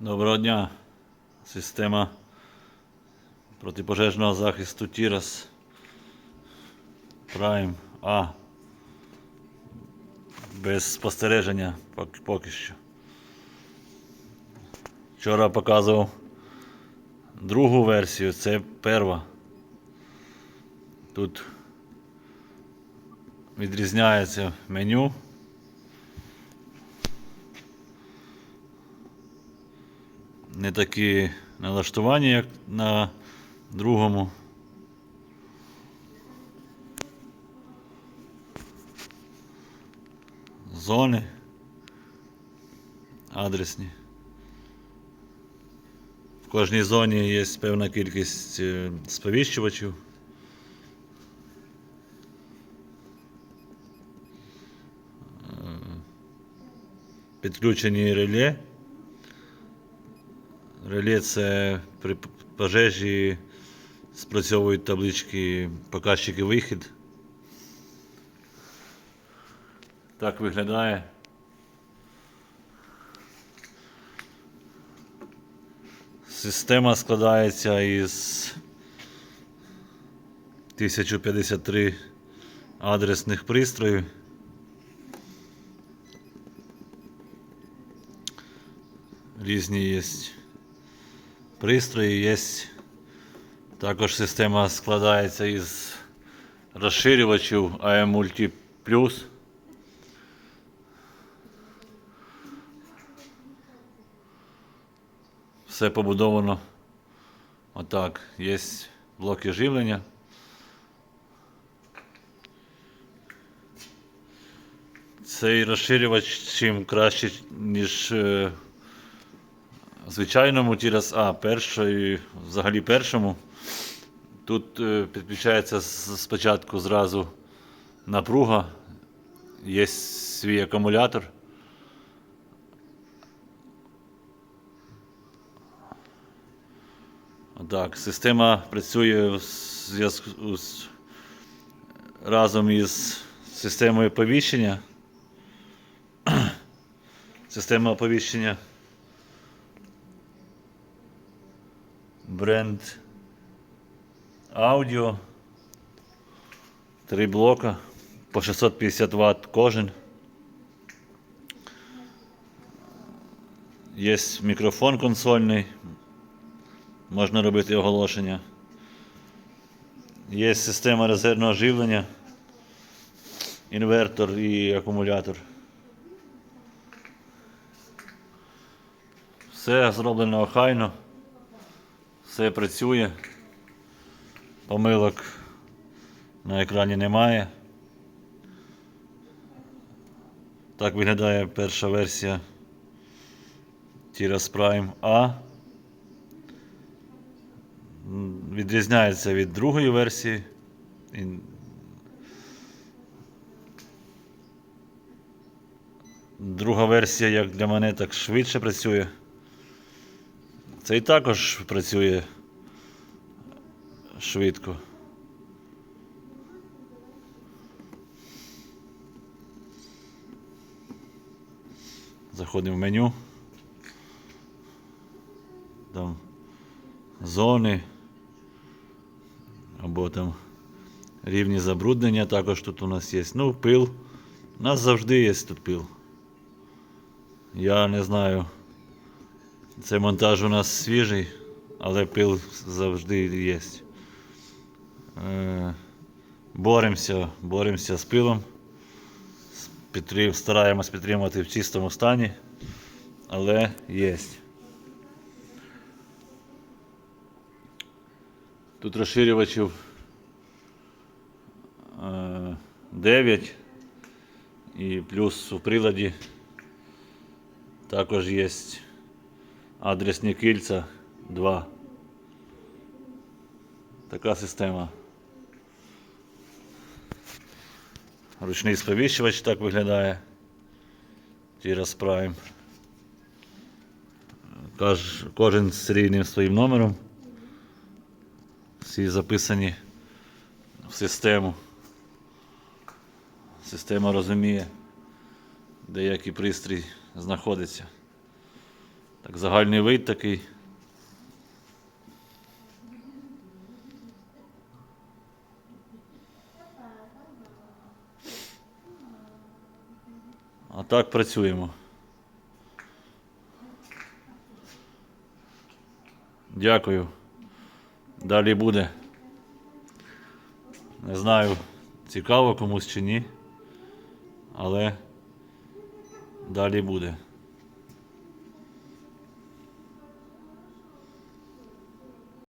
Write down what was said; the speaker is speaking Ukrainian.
Доброго дня. Система протипожежного захисту Тірас Prime А. Без спостереження поки що. Вчора показував другу версію, це перша. Тут відрізняється меню. Не такі налаштування, як на другому. Зони адресні. В кожній зоні є певна кількість е, сповіщувачів. Е, Підключені реле. Реле це при пожежі спрацьовують таблички показчики вихід. Так виглядає. Система складається із 1053 адресних пристроїв. Різні є пристрої є. Також система складається із розширювачів AM Multi Plus. Все побудовано отак. Є блоки живлення. Цей розширювач чим краще, ніж е, звичайному А, першої, взагалі першому. Тут е, підключається спочатку зразу напруга, є свій акумулятор. Так, система працює з разом із системою оповіщення. Система оповіщення бренд аудіо. Три блока по 650 Вт кожен. Є мікрофон консольний. Можна робити оголошення. Є система резервного живлення, інвертор і акумулятор. Все зроблено охайно. Все працює. Помилок на екрані немає. Так виглядає перша версія Tiras Prime A. Відрізняється від другої версії. Друга версія, як для мене, так швидше працює. Цей також працює швидко. Заходимо в меню. Там зони. Або там рівні забруднення також тут у нас є. Ну, пил. У нас завжди є тут пил. Я не знаю. Це монтаж у нас свіжий, але пил завжди є. Е, боремося, боремося з пилом. Стараємось підтримати в чистому стані, але є. Тут розширювачів е, 9 і плюс у приладі також є адресні кільця 2. Така система. Ручний сповіщувач так виглядає. Tiras Prime. Кожен з серійним своїм номером. Всі записані в систему. Система розуміє, де який пристрій знаходиться. Так, загальний вид такий. А так працюємо. Дякую. Далі буде. Не знаю, цікаво комусь чи ні. Але далі буде.